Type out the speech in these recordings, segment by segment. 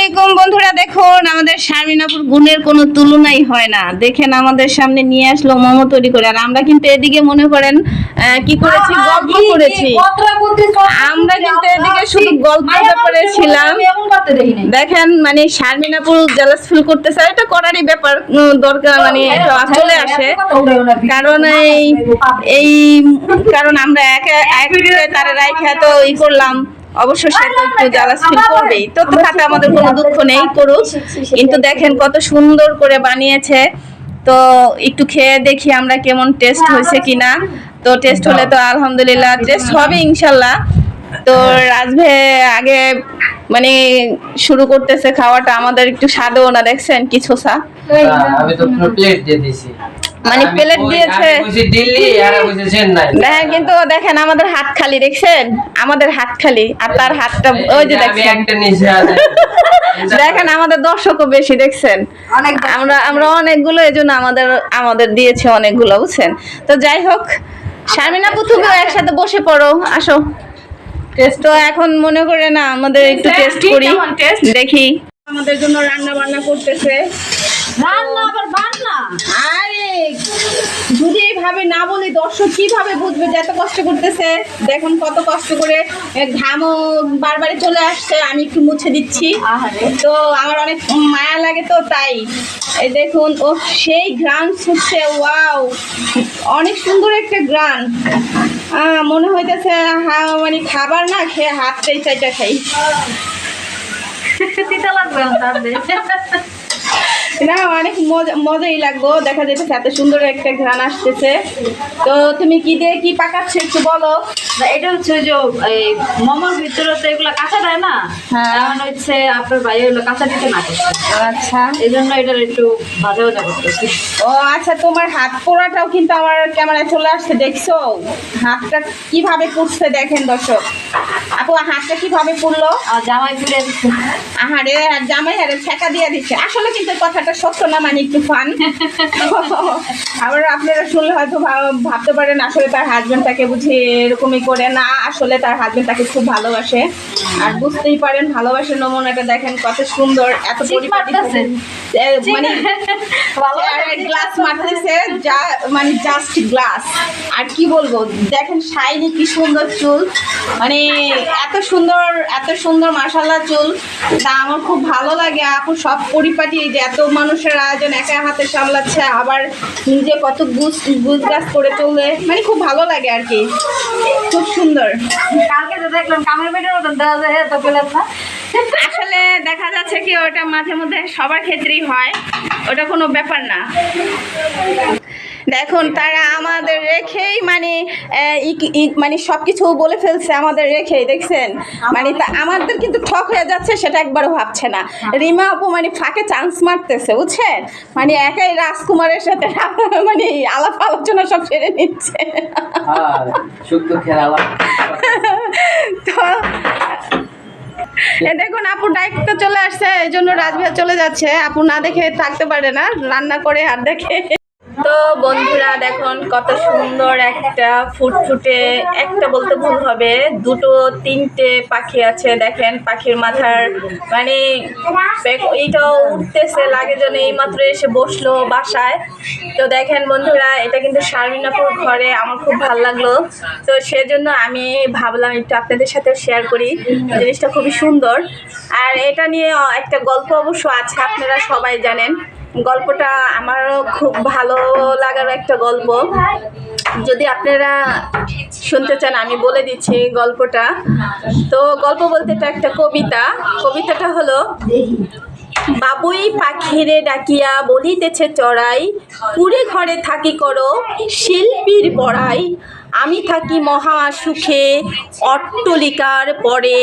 আলাইকুম বন্ধুরা দেখুন আমাদের শারমিনাপুর গুণের কোনো তুলনাই হয় না। দেখেন আমাদের সামনে নিয়ে আসলো মোমো তৈরি করে আর আমরা কিন্তু এদিকে মনে করেন কি করেছি? গল্প করেছি। আমরা কিন্তু এদিকে শুধু গল্পের ব্যাপারে ছিলাম। দেখেন মানে শারমিনাপুর জেলাস ফিল করতেছে এটা করারই ব্যাপার দরকার মানে এটা চলে আসে। কারণ এই এই কারণ আমরা একে এক তারা রাইখা তো ই করলাম। অবশ্য সে তো একটু জ্বালাস ফিল করবেই তো তাতে আমাদের কোনো দুঃখ নেই করুক। কিন্তু দেখেন কত সুন্দর করে বানিয়েছে। তো একটু খেয়ে দেখি আমরা কেমন টেস্ট হয়েছে কিনা। তো টেস্ট হলে তো আলহামদুলিল্লাহ টেস্ট হবে ইনশাল্লাহ। তো রাজভে আগে মানে শুরু করতেছে খাওয়াটা আমাদের একটু স্বাদও না দেখছেন কিছু সা আমি তো প্লেট দিয়ে দিছি মানে কই- দিয়েছে? দেখেন কিন্তু দেখেন আমাদের হাত খালি দেখছেন? আমাদের হাত খালি আর তার হাতটা ওই যে দেখছেন। একটা দেখেন আমাদের দর্শকও বেশি দেখছেন? আমরা আমরা অনেকগুলো এই জন্য আমাদের আমাদের দিয়েছে অনেকগুলো বুঝছেন? তো যাই হোক শারমিনা পুতুকেও একসাথে বসে পড়ো আসো। টেস্ট তো এখন মনে করে না আমাদের একটু টেস্ট করি। দেখি। আমাদের জন্য রান্না বান্না করতেছে। আরে যদি এইভাবে না বলি দর্শক কীভাবে বুঝবে যে এত কষ্ট করতেছে? দেখুন কত কষ্ট করে ঘামও বারবারই চলে আসছে আমি একটু মুছে দিচ্ছি। তো আমার অনেক মায়া লাগে তো তাই। এই দেখুন ও সেই গ্রান ছুটছে ওয়াও। অনেক সুন্দর একটা গ্রান মনে হইতেছে মানে খাবার না খেয়ে হাতটাই চাইটা খাই না অনেক মজা মজাই লাগবো। দেখা যেতেছে এত সুন্দর একটা ঘ্রাণ আসতেছে। তো তুমি কি দিয়ে কি পাকাচ্ছে একটু বলো। এটা হচ্ছে ওই যে মোমোর ভিতরে তো এগুলো কাঁচা দেয় না? হ্যাঁ। এখন হচ্ছে আপনার ভাই হলো কাঁচা দিতে না আচ্ছা। এই জন্য এটার একটু ভাজা ভাজা করতেছি। ও আচ্ছা তোমার হাত পোড়াটাও কিন্তু আমার ক্যামেরায় চলে আসছে দেখছ? হাতটা কীভাবে পুড়ছে দেখেন দর্শক। আপু হাতটা কীভাবে পুড়লো? জামাই ফিরে দিচ্ছে। আহারে আর জামাই আরে ছেঁকা দিয়ে দিচ্ছে। আসলে কিন্তু কথাটা সত্য না মানে একটু ফান আবার আপনারা শুনলে হয়তো ভাব- ভাবতে পারেন আসলে তার হাজবেন্ড তাকে বুঝি এরকমই করে না আসলে তার হাজবেন্ড তাকে খুব ভালোবাসে। আর বুঝতেই পারেন ভালোবাসার নমুনাটা দেখেন কত সুন্দর এত। মানে গ্লাস মারতেছে যা মানে জাস্ট গ্লাস আর কি বলব দেখেন শাইনি কি সুন্দর চুল। মানে এত সুন্দর এত সুন্দর মাসাল্লাহ চুল। তা আমার খুব ভালো লাগে আপু সব পরিপাটি যে এত মানুষের আয়োজন একা হাতে সামলাচ্ছে আবার নিজে কত গুছ গুছ গাছ করে চলে মানে খুব ভালো লাগে আর কি। খুব সুন্দর। কালকে তো দেখলাম কামের পেটের মতন দেওয়া যায় তো পেলাম না। আসলে দেখা যাচ্ছে কি ওটা মাঝে মধ্যে সবার ক্ষেত্রেই হয়। ওটা কোনো ব্যাপার না। দেখুন তারা আমাদের রেখেই মানে মানে সব কিছু বলে ফেলছে আমাদের রেখেই দেখছেন? মানে আমাদের কিন্তু ঠক হয়ে যাচ্ছে সেটা একবারও ভাবছে না। রিমা আপু মানে ফাঁকে চান্স মারতেছে বুঝছেন? মানে একাই রাজকুমারের সাথে মানে আলাপ আলোচনা সব সেরে নিচ্ছে। তো দেখুন আপু ডাইরেক্ট তো চলে আসছে এই জন্য রাজভাই চলে যাচ্ছে। আপু না দেখে থাকতে পারে না রান্না করে আর দেখে। তো বন্ধুরা, দেখুন কত সুন্দর একটা ফুটফুটে একটা বলতে ভুল হবে, দুটো তিনটে পাখি আছে, দেখেন পাখির মাথার মানে এইটাও উঠতেছে, লাগে যেন এই মাত্র এসে বসল বাসায়। তো দেখেন বন্ধুরা, এটা কিন্তু শারমিনাপুর ঘরে, আমার খুব ভালো লাগল। তো সেজন্য আমি ভাবলাম একটু আপনাদের সাথে শেয়ার করি, জিনিসটা খুবই সুন্দর। আর এটা নিয়ে একটা গল্প অবশ্য আছে, আপনারা সবাই জানেন। গল্পটা আমারও খুব ভালো লাগার একটা গল্প। যদি আপনারা শুনতে চান, আমি বলে দিচ্ছি গল্পটা। তো গল্প বলতে এটা একটা কবিতা। কবিতাটা হলো, বাবুই পাখিরে ডাকিয়া বলিতেছে চড়াই, কুড়ে ঘরে থাকি করো শিল্পীর পড়াই আমি থাকি মহা সুখে অট্টলিকার পরে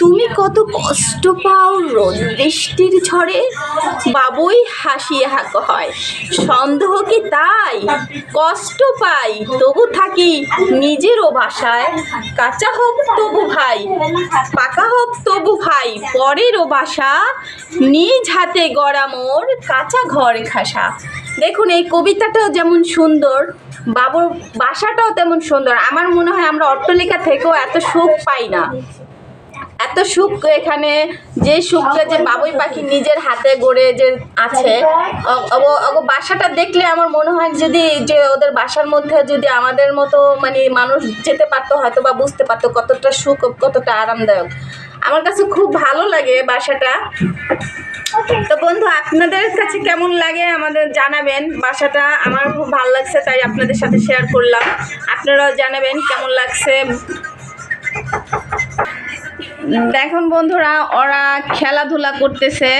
তুমি কত কষ্ট পাও রোদ বৃষ্টির ঝড়ে? বাবুই হাসিয়ে হাক হয়, সন্দেহ কি তাই? কষ্ট পাই, তবু থাকি নিজেরও ভাষায় কাঁচা হোক তবু ভাই, পাকা হোক তবু ভাই পরেরও বাসা। নিজ হাতে গড়া মোর কাঁচা ঘর খাসা দেখুন, এই কবিতাটাও যেমন সুন্দর, বাবুর বাসাটাও তেমন সুন্দর। আমার মনে হয় আমরা অট্টলিকা থেকেও এত সুখ পাই না। এত সুখ এখানে, যে সুখটা যে বাবুই পাখি নিজের হাতে গড়ে যে আছে বাসাটা দেখলে আমার মনে হয় যদি যে ওদের বাসার মধ্যে যদি আমাদের মতো মানে মানুষ যেতে পারতো হয়তো বা বুঝতে পারতো কতটা সুখ, কতটা আরামদায়ক। আমার কাছে খুব ভালো লাগে বাসাটা। তো বন্ধু, আপনাদের কাছে কেমন লাগে আমাদের জানাবেন বাসাটা? আমার খুব ভালো লাগছে, তাই আপনাদের সাথে শেয়ার করলাম। আপনারাও জানাবেন কেমন লাগছে। দেখুন বন্ধুরা ওরা খেলাধুলা করতেছে।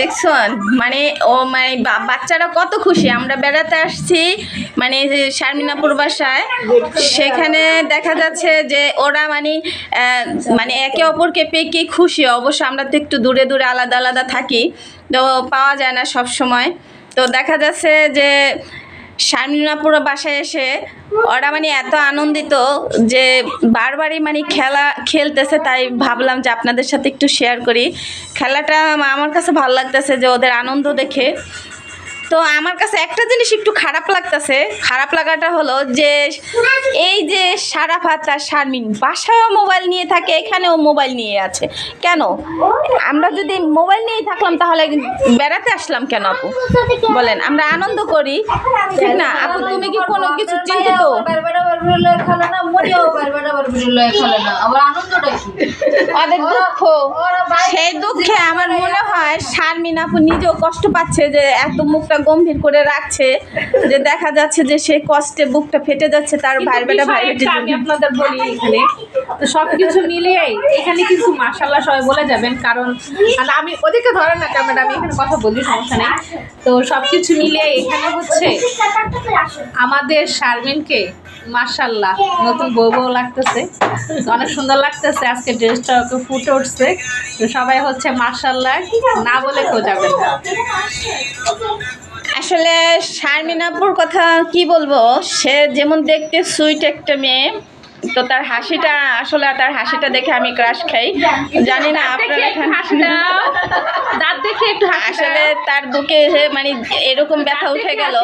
দেখছেন মানে ও মানে বাচ্চারা কত খুশি। আমরা বেড়াতে আসছি মানে শারমিনাপুর বাসায়, সেখানে দেখা যাচ্ছে যে ওরা মানে মানে একে অপরকে পেয়ে কি খুশি। অবশ্য আমরা তো একটু দূরে দূরে আলাদা আলাদা থাকি, তো পাওয়া যায় না সব সময় তো দেখা যাচ্ছে যে শারমিনাপুর বাসায় এসে ওরা মানে এত আনন্দিত যে বারবারই মানে খেলা খেলতেছে, তাই ভাবলাম যে আপনাদের সাথে একটু শেয়ার করি। খেলাটা আমার কাছে ভালো লাগতেছে যে ওদের আনন্দ দেখে। তো আমার কাছে একটা জিনিস একটু খারাপ লাগতেছে। খারাপ লাগাটা হলো যে, এই যে সারাফাত আর শারমিন বাসায়ও মোবাইল নিয়ে থাকে, এখানেও মোবাইল নিয়ে আছে। কেন? আমরা যদি মোবাইল নিয়েই থাকলাম তাহলে বেড়াতে আসলাম কেন আপু? বলেন, আমরা আনন্দ করি। ঠিক না? আপু, তুমি কি কোনো কিছু চিন্তিত? দুঃখ। সেই দুঃখে আমার মনে হয় শারমিন আপু নিজেও কষ্ট পাচ্ছে যে এত মুখটা গম্ভীর করে রাখছে যে দেখা যাচ্ছে যে সেই কষ্টে বুকটা ফেটে যাচ্ছে তার ভাই বেটা ভাই আমি আপনাদের বলি এখানে তো সবকিছু মিলিয়ে এখানে কিন্তু মাশাল্লাহ সবাই বলে যাবেন কারণ আর আমি ওদেরকে ধরে না ক্যামেরা আমি এখানে কথা বলি সমস্যা নেই। তো সবকিছু মিলিয়ে এখানে হচ্ছে আমাদের শারমিনকে মার্শাল্লাহ নতুন বউ বউ লাগতেছে অনেক সুন্দর লাগতেছে আজকে ড্রেসটা ওকে ফুটে উঠছে তো সবাই হচ্ছে মাশাল্লাহ না বলে কেউ যাবেন না। আসলে শারমিনাপুর কথা কি বলব? সে যেমন দেখতে সুইট একটা মেয়ে তো তার হাসিটা আসলে তার হাসিটা দেখে আমি ক্রাশ খাই। জানি না আপনারা দাঁত দেখে একটু আসলে তার বুকে যে মানে এরকম ব্যথা উঠে গেল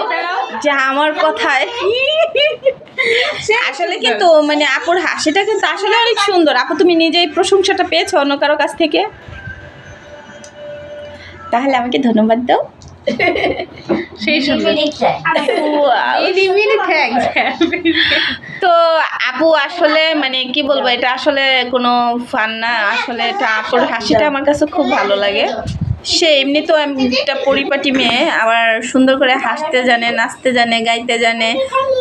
যে আমার কথায়। আসলে কিন্তু মানে আপুর হাসিটা কিন্তু আসলে অনেক সুন্দর। আপু তুমি নিজেই প্রশংসাটা পেয়েছ অন্য কারও কাছ থেকে? তাহলে আমাকে ধন্যবাদ দাও। সেই তো আপু আসলে মানে কি বলব এটা আসলে কোনো ফান না। আসলে এটা আপুর হাসিটা আমার কাছে খুব ভালো লাগে। সে এমনি তো একটা পরিপাটি মেয়ে, আবার সুন্দর করে হাসতে জানে, নাচতে জানে, গাইতে জানে।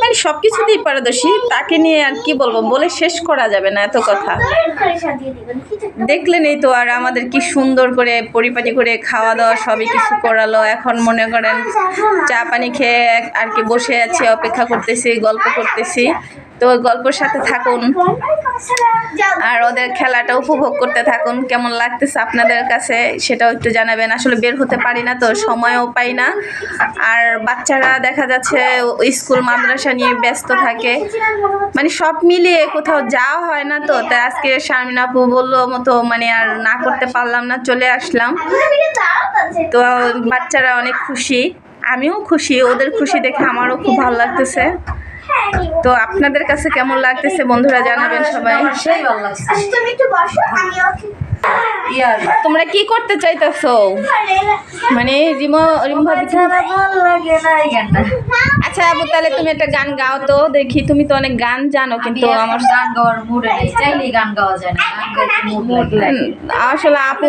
মানে সব কিছুতেই পারদর্শী। তাকে নিয়ে আর কি বলব, বলে শেষ করা যাবে না এত কথা। দেখলেনই তো আর আমাদের কি সুন্দর করে পরিপাটি করে খাওয়া দাওয়া সবই কিছু করালো। এখন মনে করেন চা পানি খেয়ে আর কি বসে আছি, অপেক্ষা করতেছি, গল্প করতেছি। তো গল্পের সাথে থাকুন। আর ওদের খেলাটা উপভোগ করতে থাকুন। কেমন লাগতেছে আপনাদের কাছে সেটাও একটু জানাবেন। আসলে বের হতে পারি না তো, সময়ও পাই না। আর বাচ্চারা দেখা যাচ্ছে স্কুল, মাদ্রাসা নিয়ে ব্যস্ত থাকে। মানে সব মিলিয়ে কোথাও যাওয়া হয় না তো, তাই আজকে শারমিন আপু বলল মতো মানে আর না করতে পারলাম না, চলে আসলাম। তো বাচ্চারা অনেক খুশি। আমিও খুশি, ওদের খুশি দেখে আমারও খুব ভালো লাগতেছে। তো আপনাদের কাছে কেমন লাগতেছে বন্ধুরা জানাবেন সবাই সেই ভালো লাগছে তুমি একটু বসো ইয়ার তোমরা কি করতে চাইতেছো? মানে রিমো রিমো আচ্ছা আপু তাহলে তুমি একটা গান গাও তো দেখি তুমি তো অনেক গান জানো কিন্তু আমার গান গাওয়ার মুডে নেই চাইলেই গান গাওয়া যায় না আসলে আপু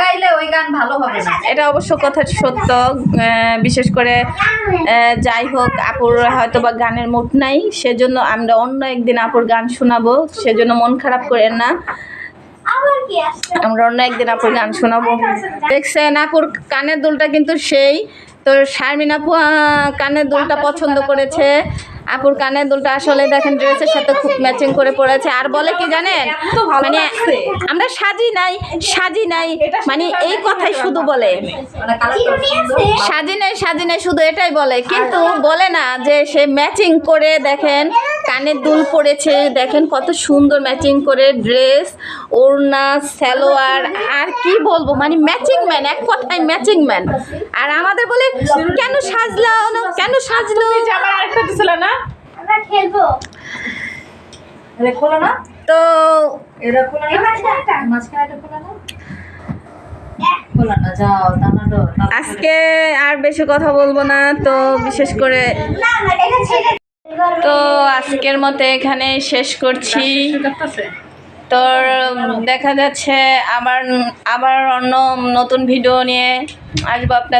গাইলে ওই গান ভালো হবে না। এটা অবশ্য কথা সত্য বিশেষ করে যাই হোক আপুর হয়তো বা গানের মুড নাই সেজন্য আমরা অন্য একদিন আপুর গান শোনাবো সেজন্য মন খারাপ করেন না। আমরা অন্য একদিন আপুর গান শোনাবো। দেখছেন আপুর কানের দুলটা কিন্তু সেই। তো শারমিন আপু কানের দুলটা পছন্দ করেছে। আপুর কানের দুলটা আসলে দেখেন ড্রেসের সাথে খুব ম্যাচিং করে পড়েছে। আর বলে কি জানেন? মানে আমরা সাজি নাই সাজি নাই মানে এই কথাই শুধু বলে। সাজি নাই সাজি নাই শুধু এটাই বলে। কিন্তু বলে না যে সে ম্যাচিং করে দেখেন কানের দুল পরেছে দেখেন কত সুন্দর ম্যাচিং করে ড্রেস ওড়না সালোয়ার আর কি বলব? মানে ম্যাচিং ম্যান এক কথায় ম্যাচিং ম্যান আর আমাদের বলে কেন সাজলো না? কেন সাজলো? আরেকটা ছিল না? খেলব। না। তো এরা খোলা না। মাঝখানে এটা খোলা না। খোলা না আজকে আর বেশি কথা বলব না তো বিশেষ করে তো আজকের মতো এখানে শেষ করছি। করতেছে তো দেখা যাচ্ছে আবার আবার অন্য নতুন ভিডিও নিয়ে আসব আপনাদের